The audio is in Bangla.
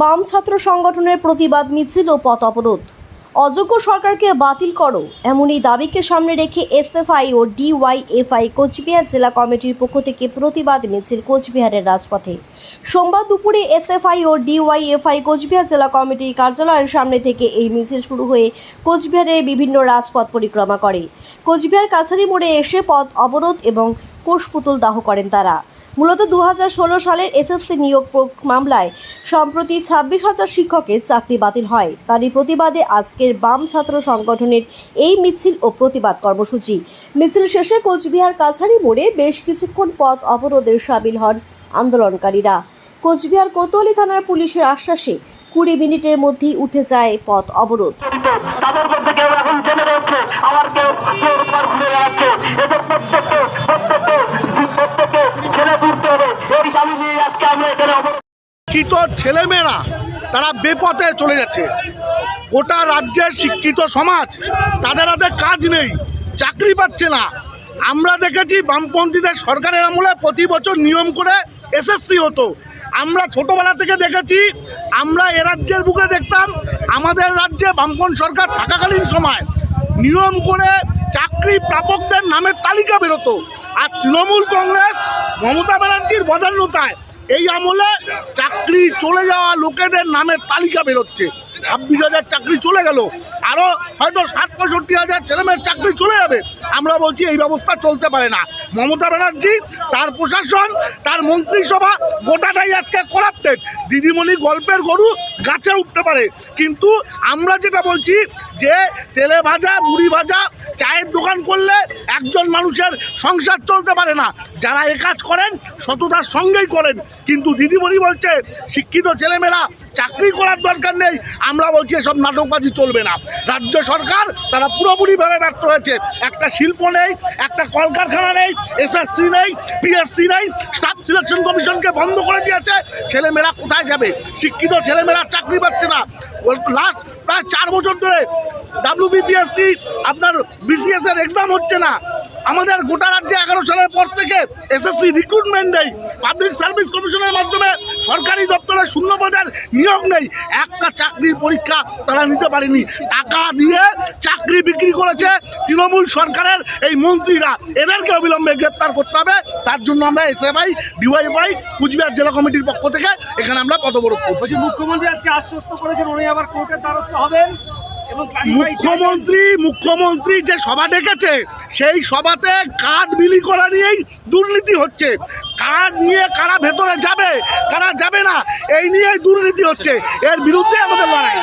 বাম ছাত্র সংগঠনের প্রতিবাদ মিছিল ও পথ অবরোধ। অযোগ্য সরকারকে বাতিল করো, এমনই দাবিকে সামনে রেখে এসএফআই ও ডিওয়াইএফআই কোচবিহার জেলা কমিটির পক্ষ থেকে প্রতিবাদ মিছিল কোচবিহারের রাজপথে। সোমবার দুপুরে এসএফআই ও ডিওয়াইএফআই কোচবিহার জেলা কমিটির কার্যালয়ের সামনে থেকে এই মিছিল শুরু হয়ে কোচবিহারের বিভিন্ন রাজপথ পরিক্রমা করে। কোচবিহার কাছারি মোড়ে এসে পথ অবরোধ এবং কোষপুতুল দাহ করেন তারা। মূলত দু হাজার ষোলো সালের এসএসসি নিয়োগ মামলায় সম্প্রতি ছাব্বিশ হাজার শিক্ষকের চাকরি বাতিল হয়। তারই প্রতিবাদে আজকের বাম ছাত্র সংগঠনের এই মিছিল ও প্রতিবাদ কর্মসূচি। মিছিল শেষে কোচবিহার কাছারি মোড়ে বেশ কিছুক্ষণ পথ অবরোধের সামিল হন আন্দোলনকারীরা। কোচবিহার কোতোয়ালি থানার পুলিশের আশ্বাসে কুড়ি মিনিটের মধ্যেই উঠে যায় পথ অবরোধ। তাদের মধ্যে কেউ এখন জেনে রয়েছে। আবার কেউ কেউ তোমার ঘুরে বেড়াচ্ছে এদের প্রত্যেককে প্রত্যেককে প্রত্যেককে ছেলে তুলতে হবে এই দাবি নিয়ে আজকে আমরা এখানে অবরোধ শিক্ষিত ছেলেমেয়েরা, তারা বেপথে চলে যাচ্ছে। গোটা রাজ্যের শিক্ষিত সমাজ, তাদের হাতে কাজ নেই, চাকরি পাচ্ছে না। আমরা দেখেছি বামপন্থীদের সরকারের আমলে প্রতি বছর নিয়ম করে এসএসসি হতো। আমরা ছোটবেলা থেকে দেখেছি, আমরা এ রাজ্যের বুকে দেখতাম, আমাদের রাজ্যে বামপন সরকার থাকাকালীন সময় নিয়ম করে চাকরি প্রাপকদের নামের তালিকা বেরোতো। আর তৃণমূল কংগ্রেস মমতা ব্যানার্জির বদান্যতায় এই আমলে চাকরি চলে যাওয়া লোকেদের নামের তালিকা বেরোচ্ছে। ছাব্বিশ হাজার চাকরি চলে গেল। আরও হয়তো ষাট পঁয়ষট্টি হাজার ছেলেমেয়ের চাকরি চলে যাবে। আমরা বলছি এই ব্যবস্থা চলতে পারে না। মমতা ব্যানার্জি, তার প্রশাসন, তার মন্ত্রিসভা গোটাটাই আজকে করাপ্টেড দিদিমণি গল্পের গরু গাছে উঠতে পারে। কিন্তু আমরা যেটা বলছি যে তেলে ভাজা, মুড়ি ভাজা, চায়ের দোকান করলে একজন মানুষের সংসার চলতে পারে না। যারা এ কাজ করেন, সততার সঙ্গেই করেন। কিন্তু দিদিমণি বলছে, শিক্ষিত ছেলেমেয়েরা চাকরি করার দরকার নেই। আমরা বলছি এসব নাটকবাজি চলবে না। রাজ্য সরকার তারা পুরোপুরিভাবে ব্যর্থ হয়েছে। একটা শিল্প নেই, একটা কলকারখানা নেই এসএসসি নেই পিএসসি নেই স্টাফ সিলেকশন কমিশনকে বন্ধ করে দিয়েছে। ছেলেমেয়েরা কোথায় যাবে? শিক্ষিত ছেলেমেয়েরা চাকরি পাচ্ছে না। লাস্ট প্রায় চার বছর ধরে ডাব্লিউবিপিএসসি আপনার বিসিএস এর এক্সাম হচ্ছে না। আমাদের গোটা রাজ্যে এগারো সালের পর থেকে এসএসসি রিক্রুটমেন্ট নেই। পাবলিক সার্ভিস কমিশনের মাধ্যমে সরকারি দপ্তরে শূন্যপদের নিয়োগ নেই। একটা চাকরির পরীক্ষা তারা নিতে পারেনি। টাকা দিয়ে চাকরি বিক্রি করেছে তৃণমূল সরকারের এই মন্ত্রীরা। এদেরকে অবিলম্বে গ্রেপ্তার করতে হবে। তার জন্য আমরা এস এসএফআই ডিওয়াইফআই কুচবিহার জেলা কমিটির পক্ষ থেকে এখানে আমরা পদবরোধ করছি। মুখ্যমন্ত্রী আজকে আশ্বস্ত করেছেন, উনি আবার কোর্টের দ্বারস্থ হবেন। মুখ্যমন্ত্রী মুখ্যমন্ত্রী যে সভা ডেকেছে, সেই সভাতে কার্ড বিলি করা নিয়েই দুর্নীতি হচ্ছে। কার্ড নিয়ে কারা ভেতরে যাবে, কারা যাবে না, এই নিয়েই দুর্নীতি হচ্ছে। এর বিরুদ্ধে আমাদের লড়াই।